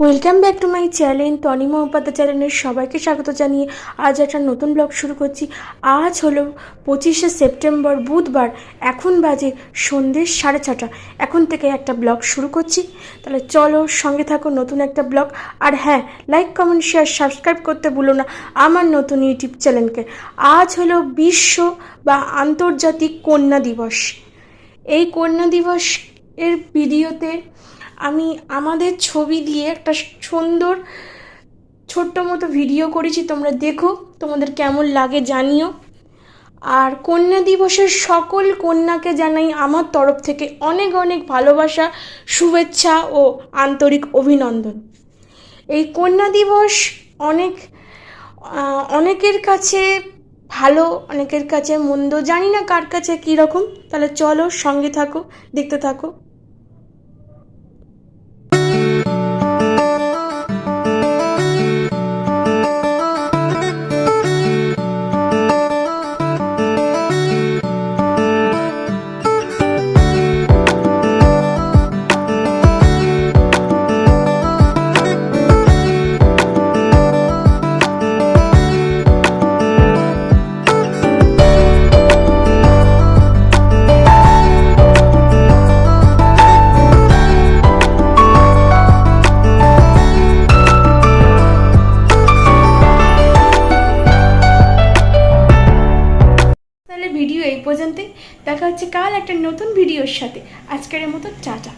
Welcome back to my channel Tanima Upadhyay চ্যানেলের সবাইকে স্বাগত জানিয়ে আজ একটা নতুন ব্লগ শুরু করছি। আজ হলো পঁচিশে সেপ্টেম্বর, বুধবার, এখন বাজে সন্ধ্যে সাড়ে ছটা। এখন থেকে একটা ব্লগ শুরু করছি। তাহলে চলো সঙ্গে থাকো নতুন একটা ব্লগ আর হ্যাঁ লাইক কমেন্ট শেয়ার সাবস্ক্রাইব করতে ভুলো না আমার নতুন ইউটিউব চ্যানেলকে আজ হলো বিশ্ব বা আন্তর্জাতিক কন্যা দিবস। এই কন্যা দিবস এর ভিডিওতে আমি আমাদের ছবি দিয়ে একটা সুন্দর, ছোট্ট মতো ভিডিও করেছি, তোমরা দেখো, তোমাদের কেমন লাগে জানিও। আর কন্যা দিবসের সকল কন্যাকে জানাই আমার তরফ থেকে অনেক অনেক ভালোবাসা, শুভেচ্ছা ও আন্তরিক অভিনন্দন। এই কন্যা দিবস অনেক অনেকের কাছে ভালো, অনেকের কাছে মন্দ, জানি না কার কাছে কীরকম তাহলে চলো সঙ্গে থাকো, দেখতে থাকো। ভিডিও এই পর্যন্তই। দেখা হচ্ছে কাল একটা নতুন ভিডিওর সাথে। আজকের মতো টাটা।